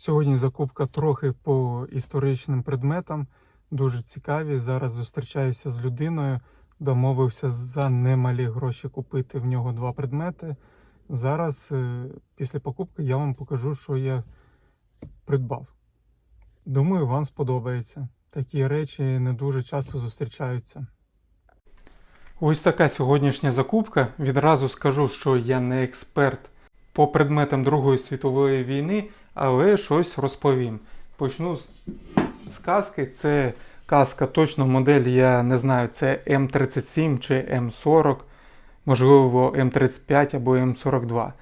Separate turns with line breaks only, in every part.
Сьогодні закупка трохи по історичним предметам. Дуже цікаві. Зараз зустрічаюся з людиною. Домовився за немалі гроші купити в нього два предмети. Зараз, е, після покупки, я вам покажу, що я придбав. Думаю, вам сподобається. Такі речі не дуже часто зустрічаються. Ось така сьогоднішня закупка. Відразу скажу, що я не експерт по предметам Другої світової війни, але щось розповім. Почну з, з каски. Це каска, точно модель, я не знаю, це М37 чи М40, можливо, М35 або М42.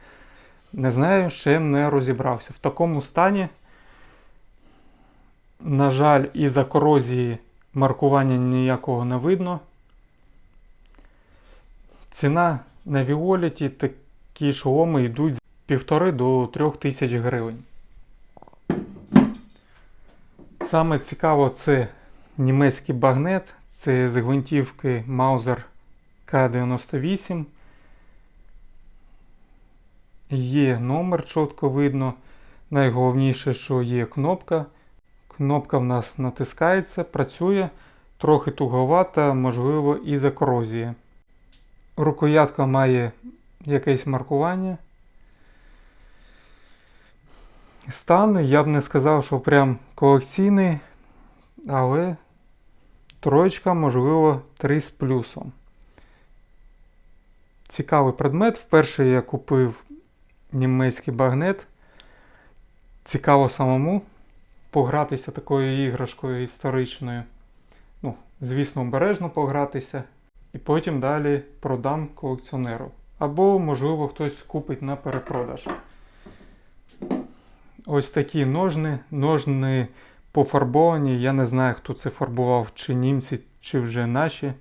Не знаю, ще не розібрався. В такому стані, на жаль, із-за корозії маркування ніякого не видно. Ціна на Віоліті такі шоломи йдуть півтори до трьох тисяч гривень. Саме цікаво це німецький багнет, це з гвинтівки Mauser К98. Є номер чітко видно. Найголовніше, що є кнопка. Кнопка в нас натискається, працює, трохи туговата, можливо, і за корозії. Рукоятка має якесь маркування. Стан, я б не сказав, що прям колекційний, але троєчка, можливо, 3 з плюсом. Цікавий предмет. Вперше я купив німецький багнет. Цікаво самому погратися такою іграшкою історичною. Ну, звісно, обережно погратися. І потім далі продам колекціонеру. Або, можливо, хтось купить на перепродаж. Ось такі ножни. Ножни пофарбовані. Я не знаю, хто це фарбував, чи німці, чи вже наші.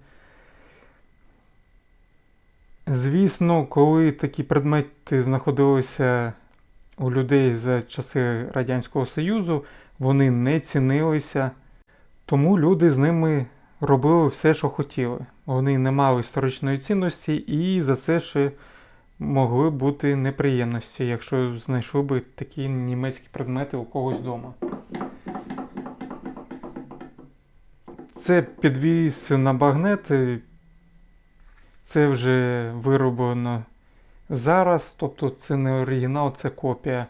Звісно, коли такі предмети знаходилися у людей за часи Радянського Союзу, вони не цінилися, тому люди з ними робили все, що хотіли. Вони не мали історичної цінності, і за це ще могли бути неприємності, якщо знайшли би такі німецькі предмети у когось вдома. Це підвіз на багнет. Це вже вироблено зараз, тобто це не оригінал, це копія.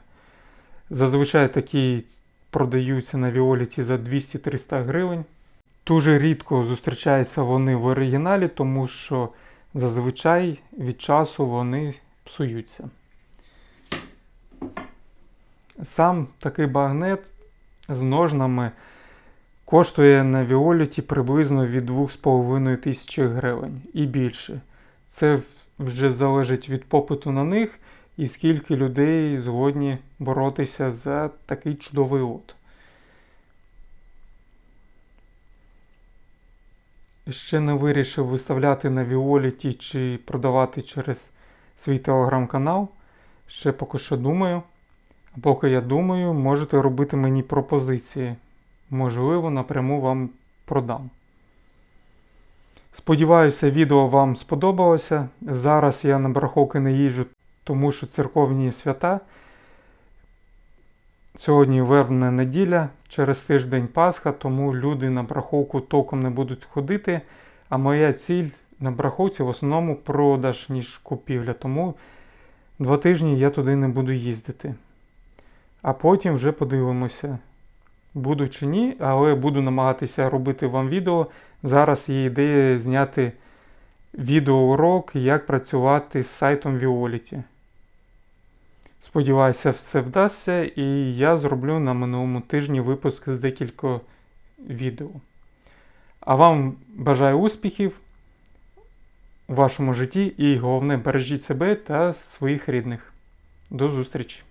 Зазвичай такі продаються на Віоліті за 200-300 гривень. Дуже рідко зустрічаються вони в оригіналі, тому що зазвичай від часу вони псуються. Сам такий багнет з ножнами коштує на Віоліті приблизно від 2,5 тисячі гривень і більше. Це вже залежить від попиту на них і скільки людей згодні боротися за такий чудовий лот. Ще не вирішив виставляти на Віоліті чи продавати через свій телеграм-канал. Ще поки що думаю. А поки я думаю, можете робити мені пропозиції. Можливо, напряму вам продам. Сподіваюся, відео вам сподобалося. Зараз я на бараховки не їжджу, тому що церковні свята. Сьогодні вербна неділя, через тиждень Пасха, тому люди на браховку толком не будуть ходити. А моя ціль на браховці в основному продаж, ніж купівля. Тому два тижні я туди не буду їздити. А потім вже подивимося, буду чи ні, але буду намагатися робити вам відео. Зараз є ідея зняти відеоурок, як працювати з сайтом Violet. Сподіваюся, все вдасться, і я зроблю на минулому тижні випуск з декілька відео. А вам бажаю успіхів у вашому житті і головне бережіть себе та своїх рідних. До зустрічі!